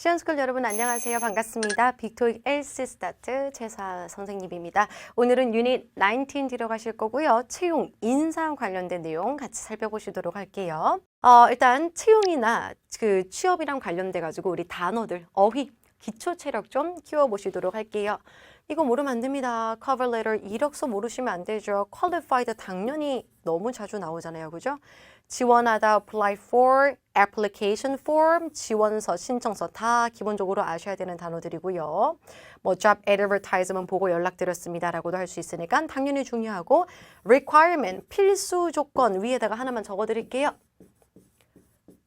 시연스쿨 여러분 안녕하세요. 반갑습니다. 빅토익 엘스 스타트 최사 선생님입니다. 오늘은 유닛 19 들어가실 거고요. 채용, 인사 관련된 내용 같이 살펴보시도록 할게요. 어, 일단 채용이나 그 취업이랑 관련돼 가지고 우리 단어들, 어휘, 기초 체력 좀 키워보시도록 할게요. 이거 모르면 안 됩니다. cover letter 이력서 모르시면 안 되죠. qualified 당연히 너무 자주 나오잖아요. 그죠? 지원하다 apply for, application form, 지원서, 신청서 다 기본적으로 아셔야 되는 단어들이고요. 뭐 job advertisement 보고 연락드렸습니다라고도 할 수 있으니까 당연히 중요하고 requirement 필수 조건 위에다가 하나만 적어 드릴게요.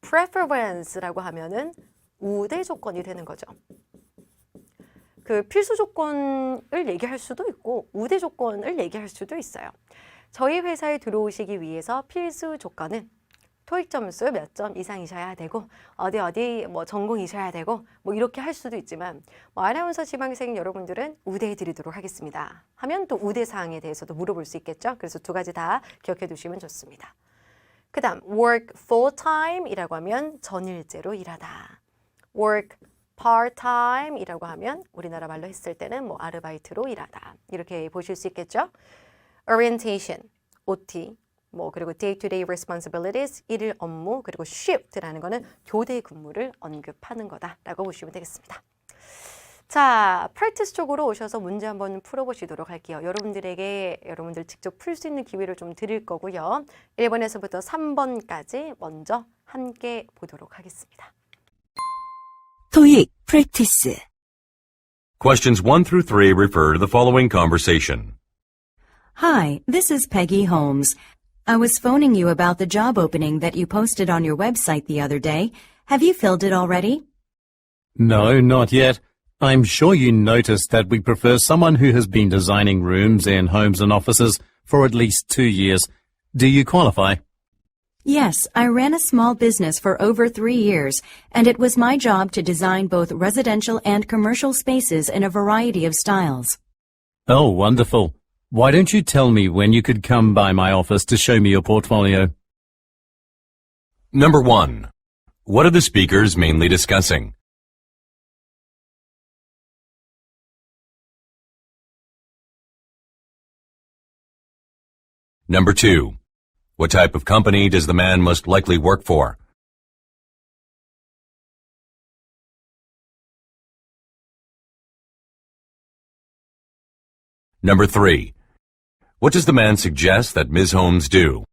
preference라고 하면은 우대 조건이 되는 거죠. 그 필수 조건을 얘기할 수도 있고 우대 조건을 얘기할 수도 있어요. 저희 회사에 들어오시기 위해서 필수 조건은 토익 점수 몇 점 이상이셔야 되고 어디 어디 뭐 전공이셔야 되고 뭐 이렇게 할 수도 있지만 뭐 아나운서 지망생 여러분들은 우대해 드리도록 하겠습니다. 하면 또 우대 사항에 대해서도 물어볼 수 있겠죠. 그래서 두 가지 다 기억해 두시면 좋습니다. 그다음 work full time이라고 하면 전일제로 일하다. work part time이라고 하면 우리나라 말로 했을 때는 뭐 아르바이트로 일하다. 이렇게 보실 수 있겠죠. orientation, OT, 뭐 그리고 day-to-day responsibilities, 일일 업무, 그리고 shift라는 거는 교대 근무를 언급하는 거다라고 보시면 되겠습니다. 자, 프랙티스 쪽으로 오셔서 문제 한번 풀어보시도록 할게요. 여러분들에게 여러분들 직접 풀 수 있는 기회를 좀 드릴 거고요. 1번에서부터 3번까지 먼저 함께 보도록 하겠습니다. 토익 Questions 1 through 3 refer to the following conversation. Hi, this is Peggy Holmes. I was phoning you about the job opening that you posted on your website the other day. Have you filled it already? No, not yet. I'm sure you noticed that we prefer someone who has been designing rooms in homes and offices for at least two years. Do you qualify? Yes, I ran a small business for over three years, and it was my job to design both residential and commercial spaces in a variety of styles. Oh, wonderful. Why don't you tell me when you could come by my office to show me your portfolio? Number 1. What are the speakers mainly discussing? Number 2. What type of company does the man most likely work for? Number 3. What does the man suggest that Ms. Holmes do?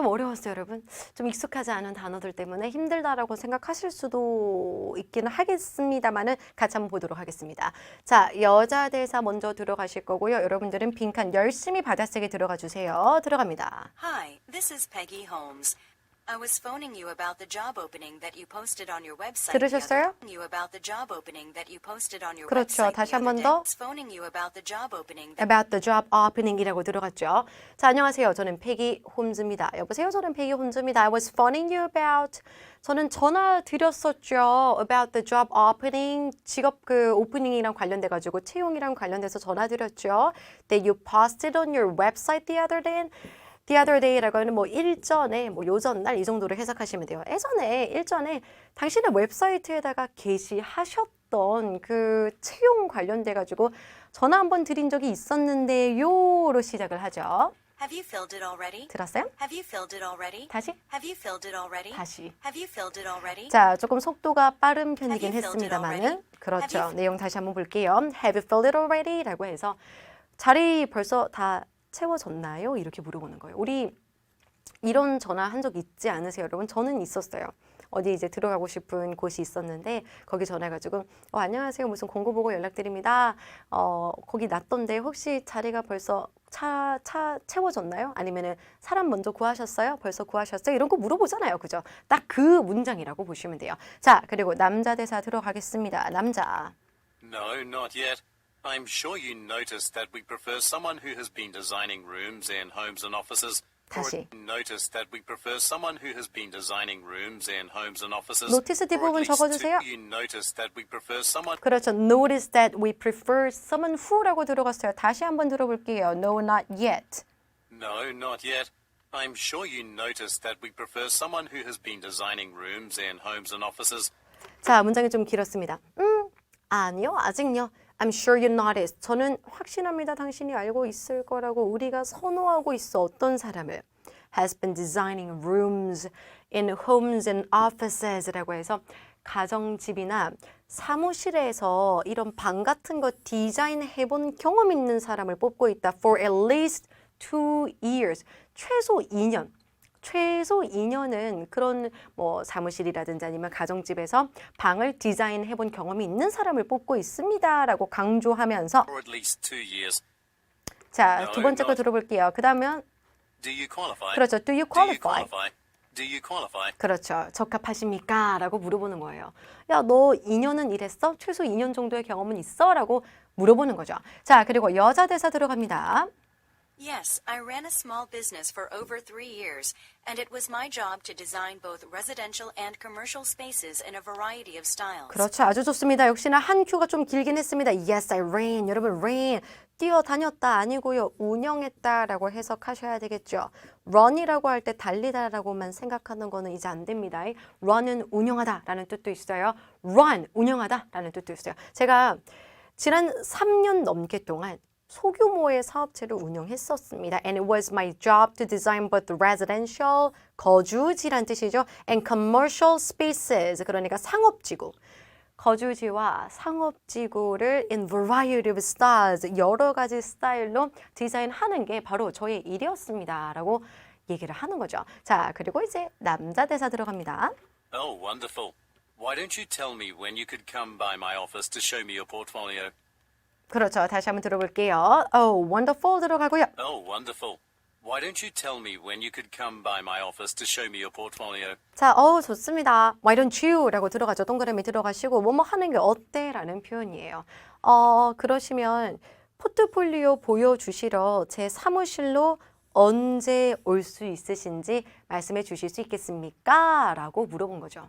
좀 어려웠어요, 여러분. 좀 익숙하지 않은 단어들 때문에 힘들다라고 생각하실 수도 있기는 하겠습니다만은 같이 한번 보도록 하겠습니다. 자, 여자 대사 먼저 들어가실 거고요. 여러분들은 빈칸 열심히 받아쓰기 들어가 주세요. 들어갑니다. Hi, this is Peggy Holmes. I was phoning you about the job opening that you posted on your website. 들으셨어요? You about the job opening that you posted on your 그렇죠. website. 다시 한 번. 더. I was phoning you about the job opening that About the job opening이라고 들어갔죠. 자, 안녕하세요. 저는 패기 홈즈입니다. 여보세요. 저는 패기 홈즈입니다. I was phoning you about. 저는 전화 드렸었죠. About the job opening. 직업 그 오프닝이랑 관련돼 가지고 채용이랑 관련돼서 전화 드렸죠. That you posted on your website the other day. The other day라고 하는 뭐 일전에 뭐 요전날 이 정도로 해석하시면 돼요. 예전에 일전에 당신의 웹사이트에다가 게시하셨던 그 채용 관련돼 가지고 전화 한번 드린 적이 있었는데요로 시작을 하죠. Have you filled it already? 들었어요? Have you filled it already? 다시? Have you filled it already? 다시. Have you filled it already? 자, 조금 속도가 빠른 편이긴 했습니다만은? 그렇죠. 내용 다시 한번 볼게요. Have you filled it already? 라고 해서 자리 벌써 다 채워졌나요? 이렇게 물어보는 거예요. 우리 이런 전화 한 적 있지 않으세요, 여러분? 저는 있었어요. 어디 이제 들어가고 싶은 곳이 있었는데 거기 전화해가지고 어, 안녕하세요 무슨 공고 보고 연락드립니다. 어 거기 났던데 혹시 자리가 벌써 차 차 채워졌나요? 아니면은 사람 먼저 구하셨어요? 벌써 구하셨어요? 이런 거 물어보잖아요, 그죠? 딱 그 문장이라고 보시면 돼요. 자 그리고 남자 대사 들어가겠습니다. 남자 No, not yet. I'm sure you noticed that we prefer someone who has been designing rooms in homes and offices. for- 다시. Noticed that we prefer someone who has been designing rooms in homes and offices. 노티스 for at 뒷부분 least 적어주세요. two- You noticed that we prefer someone 그렇죠. Notice that we prefer someone who라고 들어갔어요. 다시 한번 들어볼게요. No, not yet. No, not yet. I'm sure you noticed that we prefer someone who has been designing rooms in homes and offices. 자, 문장이 좀 길었습니다. 음, 아니요, 아직요. I'm sure you noticed. 저는 확신합니다. 당신이 알고 있을 거라고 우리가 선호하고 있어. 어떤 사람을 has been designing rooms in homes and offices라고 해서 가정집이나 사무실에서 이런 방 같은 거 디자인해 본 경험 있는 사람을 뽑고 있다. For at least two years. 최소 2년. 최소 2년은 그런 뭐 사무실이라든지 아니면 가정집에서 방을 디자인해 본 경험이 있는 사람을 뽑고 있습니다라고 강조하면서. 자, 두 번째 거. 들어볼게요. qualify? 그렇죠. Do you qualify? Do you qualify? 그렇죠. 적합하십니까? 라고 물어보는 거예요. 야, 너 2년은 일했어? 최소 2년 정도의 경험은 있어? 라고 물어보는 거죠. 자, 그리고 여자 대사 들어갑니다. Yes, I ran a small business for over three years, and it was my job to design both residential and commercial spaces in a variety of styles. 그렇죠. 아주 좋습니다. 역시나 한 큐가 좀 길긴 했습니다. Yes, I ran. 여러분, ran. 뛰어다녔다 아니고요. 운영했다라고 해석하셔야 되겠죠. run이라고 할 때 달리다라고만 생각하는 거는 이제 안 됩니다. run은 운영하다라는 뜻도 있어요. run, 운영하다라는 뜻도 있어요. 제가 지난 3년 넘게 동안 소규모의 사업체를 운영했었습니다. And it was my job to design both residential, 거주지란 뜻이죠. and commercial spaces, 그러니까 상업지구. 거주지와 상업지구를 in variety of styles, 여러 가지 스타일로 디자인하는 게 바로 저의 일이었습니다. 라고 얘기를 하는 거죠. 자, 그리고 이제 남자 대사 들어갑니다. Oh, wonderful. Why don't you tell me when you could come by my office to show me your portfolio? 그렇죠. 다시 한번 들어볼게요. Oh, wonderful 들어가고요. Oh, wonderful. Why don't you tell me when you could come by my office to show me your portfolio? 자, 어우, 좋습니다. Why don't you? 라고 들어가죠. 동그라미 들어가시고, 뭐뭐 하는 게 어때? 라는 표현이에요. 어, 그러시면, 포트폴리오 보여주시러 제 사무실로 언제 올 수 있으신지 말씀해 주실 수 있겠습니까? 라고 물어본 거죠.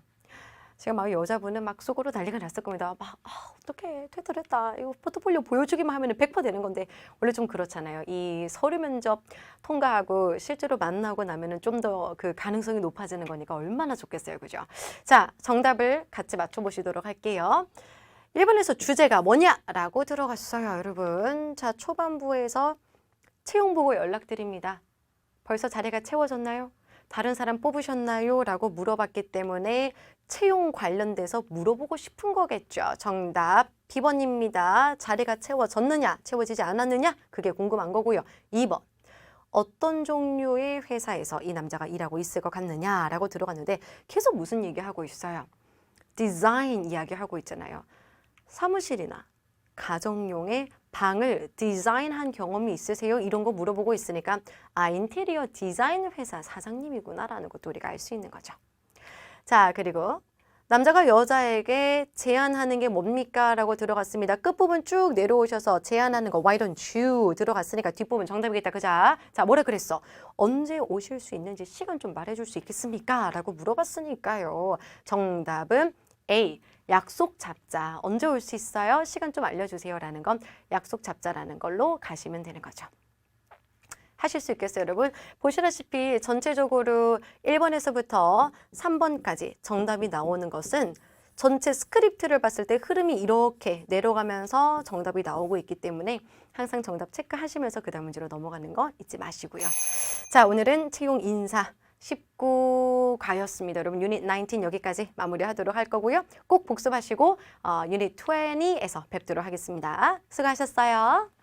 제가 막 여자분은 막 속으로 난리가 났을 겁니다. 막, 아, 어떡해. 퇴출했다. 이거 포트폴리오 보여주기만 하면 100% 되는 건데, 원래 좀 그렇잖아요. 이 서류 면접 통과하고 실제로 만나고 나면은 좀 더 그 가능성이 높아지는 거니까 얼마나 좋겠어요. 그죠? 자, 정답을 같이 맞춰 보시도록 할게요. 1번에서 주제가 뭐냐라고 들어갔어요, 여러분. 자, 초반부에서 채용 보고 연락드립니다. 벌써 자리가 채워졌나요? 다른 사람 뽑으셨나요? 라고 물어봤기 때문에 채용 관련돼서 물어보고 싶은 거겠죠. 정답 B번입니다. 자리가 채워졌느냐, 채워지지 않았느냐? 그게 궁금한 거고요. 2번. 어떤 종류의 회사에서 이 남자가 일하고 있을 것 같느냐라고 들어갔는데 계속 무슨 얘기하고 있어요? 디자인 이야기하고 있잖아요. 사무실이나 가정용의 방을 디자인한 경험이 있으세요? 이런 거 물어보고 있으니까 아 인테리어 디자인 회사 사장님이구나라는 것도 우리가 알 수 있는 거죠. 자 그리고 남자가 여자에게 제안하는 게 뭡니까? 라고 들어갔습니다. 끝부분 쭉 내려오셔서 제안하는 거 Why don't you? 들어갔으니까 뒷부분 정답이겠다. 그자? 자 뭐라 그랬어? 언제 오실 수 있는지 시간 좀 말해 줄 수 있겠습니까? 라고 물어봤으니까요. 정답은 A. 약속 잡자. 언제 올 수 있어요? 시간 좀 알려주세요. 라는 건 약속 잡자라는 걸로 가시면 되는 거죠. 하실 수 있겠어요, 여러분? 보시다시피 전체적으로 1번에서부터 3번까지 정답이 나오는 것은 전체 스크립트를 봤을 때 흐름이 이렇게 내려가면서 정답이 나오고 있기 때문에 항상 정답 체크하시면서 그 다음 문제로 넘어가는 거 잊지 마시고요. 자, 오늘은 채용 인사 19과였습니다. 여러분 유닛 19 여기까지 마무리하도록 할 거고요. 꼭 복습하시고 어, 유닛 20에서 뵙도록 하겠습니다. 수고하셨어요.